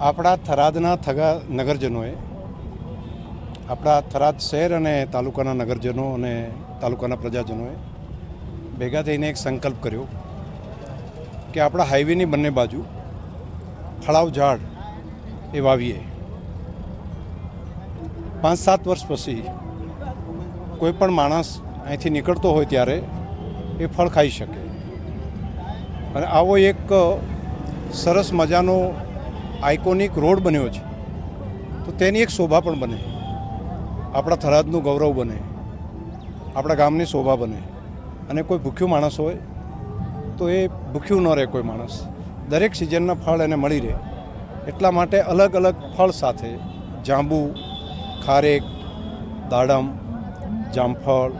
આપણા થરાદના થગા નગરજનોએ, આપણા થરાદ શહેર અને તાલુકાના નગરજનો અને તાલુકાના પ્રજાજનોએ ભેગા થઈને એક સંકલ્પ કર્યો કે આપણા હાઈવેની બંને બાજુ ફળાવ ઝાડ એ વાવીએ. પાંચ સાત વર્ષ પછી કોઈ પણ માણસ અહીંથી નીકળતો હોય ત્યારે એ ફળ ખાઈ શકે. અને આવો એક સરસ મજાનો આઇકોનિક રોડ બન્યો છે. તો તેની એક શોભા પણ બને. આપણા થરાદનું ગૌરવ બને. આપણા ગામની શોભા બને. અને કોઈ ભૂખ્યું માણસ હોય, તો એ ભૂખ્યું ન રહે કોઈ માણસ. દરેક સિઝનના ફળ એને મળી રહે. એટલા માટે અલગ અલગ ફળ સાથે જાંબુ, ખારેક, દાડમ, જામફળ,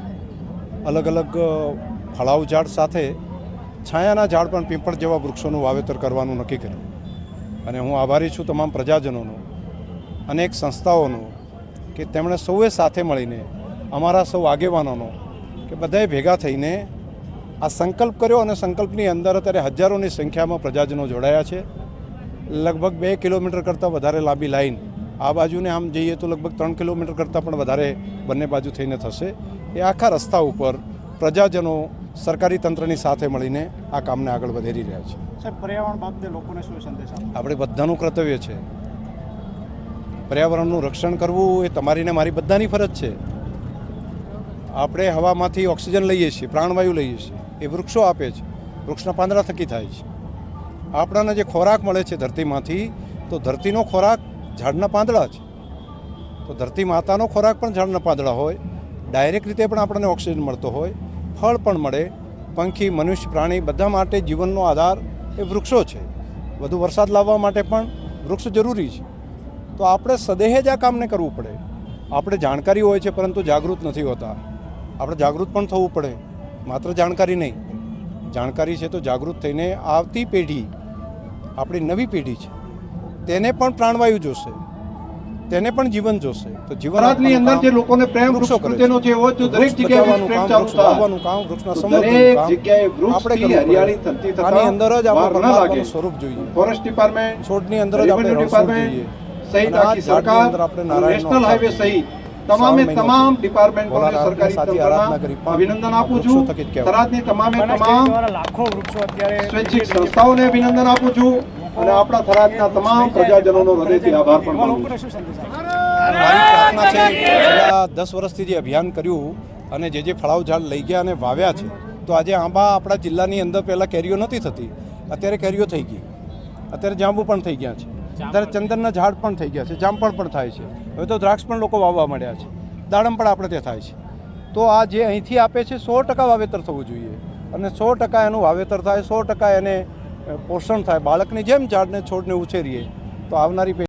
અલગ અલગ ફળાઉ ઝાડ સાથે છાયાના ઝાડ પણ પીપળ જેવા વૃક્ષોનું વાવેતર કરવાનું નક્કી કર્યું. અને હું આભારી છું તમામ પ્રજાજનોનો અનેક સંસ્થાઓનો કે તેમણે સૌએ સાથે મળીને અમારા સૌ આગેવાનોનો કે બધાએ ભેગા થઈને આ સંકલ્પ કર્યો અને સંકલ્પની અંદર અત્યારે હજારોની સંખ્યામાં પ્રજાજનો જોડાયા છે. લગભગ બે કિલોમીટર કરતાં વધારે લાંબી લાઈન આ બાજુને આમ જઈએ તો લગભગ ત્રણ કિલોમીટર કરતાં પણ વધારે બંને બાજુ થઈને થશે. એ આખા રસ્તા ઉપર પ્રજાજનો સરકારી તંત્રની સાથે મળીને આ કામને આગળ વધેરી રહ્યા છે. સાહેબ પર્યાવરણ બાબતે લોકોને શું સંદેશ આપણે બધાનું કર્તવ્ય છે. પર્યાવરણનું રક્ષણ કરવું એ તમારી ને મારી બધાની ફરજ છે. આપણે હવામાંથી ઓક્સિજન લઈએ છીએ પ્રાણવાયુ લઈએ છીએ એ વૃક્ષો આપે છે. વૃક્ષના પાંદડા થકી થાય છે. આપણાને જે ખોરાક મળે છે ધરતીમાંથી તો ધરતીનો ખોરાક ઝાડના પાંદડા છે. તો ધરતી માતાનો ખોરાક પણ ઝાડના પાંદડા હોય. ડાયરેક્ટ રીતે પણ આપણને ઓક્સિજન મળતો હોય. ફળ પણ મળે. પંખી, મનુષ્ય, પ્રાણી બધા માટે જીવનનો આધાર એ વૃક્ષો છે. વધુ વરસાદ લાવવા માટે પણ વૃક્ષ જરૂરી છે. તો આપણે સદેહ આ કામને કરવું પડે. આપણે જાણકારી હોય છે પરંતુ જાગૃત નથી હોતા. આપણે જાગૃત પણ થવું પડે. માત્ર જાણકારી નહીં. જાણકારી છે તો જાગૃત થઈને આવતી પેઢી, આપણી નવી પેઢી છે, તેને પણ પ્રાણવાયુ જોશે. તેને પણ જીવન જોશે તો જીવન ગુજરાતની અંદર જે લોકોને પ્રેમ વૃક્ષો વૃક્ષ કરે છે. એવો જો દરેક જગ્યાએ પ્રેમ ચાલુ વાવવાનું કામ, વૃક્ષના કામ જગ્યાએ પડે. હરિયાળી થતી થતા આની અંદર જ આપણે લાગે પરમાત્માનું સ્વરૂપ જોઈએ ફોરેસ્ટ ડિપાર્ટમેન્ટ છોડની અંદર જ આપણે ડિપાર્ટમેન્ટ સહિત આખી સરકાર આપણે નેશનલ હાઈવે સહિત તમામે તમામ. ડિપાર્ટમેન્ટોને સરકારી સાચી આરાધના કરી તંત્રના અભિનંદન આપું છું. થરાદની તમામે તમામ લાખો વૃક્ષો અત્યારે સ્વૈચ્છિક સંસ્થાઓને અભિનંદન આપું છું અને આપણા થરાદના તમામ પ્રજાજનોનો હૃદયથી આભાર પણ માનું મારી પ્રાર્થના છે, છેલ્લા દસ વર્ષથી જે અભિયાન કર્યું અને જે જે ફળાવ ઝાડ લઈ ગયા અને વાવ્યા છે, તો આજે આંબા આપણા જિલ્લાની અંદર પહેલાં કેરીઓ નથી થતી, અત્યારે કેરીઓ થઈ ગઈ. અત્યારે જાંબુ પણ થઈ ગયા છે. અત્યારે ચંદનના ઝાડ પણ થઈ ગયા છે, જામફળ પણ થાય છે. હવે તો દ્રાક્ષ પણ લોકો વાવવા માંડ્યા છે. દાડમ પણ આપણે ત્યાં થાય છે. તો આ જે અહીંથી આપે છે, સો ટકા વાવેતર થવું જોઈએ. અને સો ટકા એનું વાવેતર થાય, સો ટકા એને પોષણ થાય. બાળકની જેમ ઝાડને છોડને ઉછેરીએ તો આવનારી